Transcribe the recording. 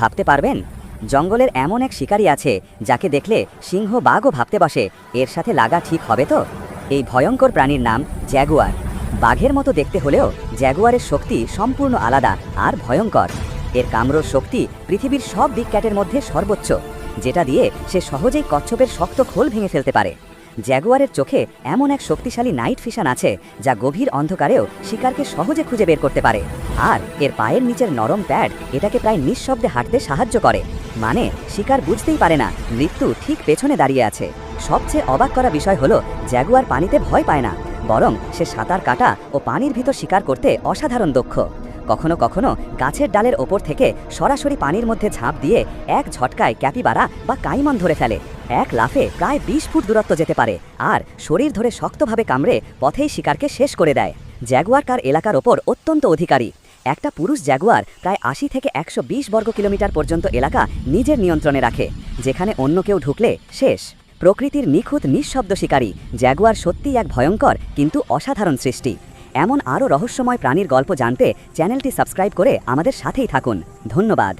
ভাবতে পারবেন? জঙ্গলের এমন এক শিকারী আছে যাকে দেখলে সিংহ বাঘও ভাবতে বসে, এর সাথে লাগা ঠিক হবে তো? এই ভয়ঙ্কর প্রাণীর নাম জ্যাগুয়ার। বাঘের মতো দেখতে হলেও জ্যাগুয়ারের শক্তি সম্পূর্ণ আলাদা আর ভয়ঙ্কর। এর কামড়োর শক্তি পৃথিবীর সব বিগ ক্যাটের মধ্যে সর্বোচ্চ, যেটা দিয়ে সে সহজেই কচ্ছপের শক্ত খোল ভেঙে ফেলতে পারে। জ্যাগুয়ারের চোখে এমন এক শক্তিশালী নাইট ফিশন আছে যা গভীর অন্ধকারেও শিকারকে সহজে খুঁজে বের করতে পারে। আর এর পায়ের নিচের নরম প্যাড এটাকে প্রায় নিঃশব্দে হাঁটতে সাহায্য করে। মানে শিকার বুঝতেই পারে না মৃত্যু ঠিক পেছনে দাঁড়িয়ে আছে। সবচেয়ে অবাক করা বিষয় হলো, জ্যাগুয়ার পানিতে ভয় পায় না, বরং সে সাঁতার কাটা ও পানির ভিতর শিকার করতে অসাধারণ দক্ষ। কখনো কখনো গাছের ডালের ওপর থেকে সরাসরি পানির মধ্যে ঝাঁপ দিয়ে এক ঝটকায় ক্যাপিবারা বা কাইমন ধরে ফেলে। এক লাফে প্রায় বিশ ফুট দূরত্ব যেতে পারে আর শরীর ধরে শক্তভাবে কামড়ে পথেই শিকারকে শেষ করে দেয়। জ্যাগুয়ার কার এলাকার ওপর অত্যন্ত অধিকারী। একটা পুরুষ জ্যাগুয়ার প্রায় আশি থেকে একশো বিশ বর্গ কিলোমিটার পর্যন্ত এলাকা নিজের নিয়ন্ত্রণে রাখে, যেখানে অন্য কেউ ঢুকলে শেষ। প্রকৃতির নিখুঁত নিঃশব্দ শিকারী জ্যাগুয়ার সত্যিই এক ভয়ঙ্কর কিন্তু অসাধারণ সৃষ্টি। এমন আরও রহস্যময় প্রাণীর গল্প জানতে চ্যানেলটি সাবস্ক্রাইব করে আমাদের সাথেই থাকুন। ধন্যবাদ।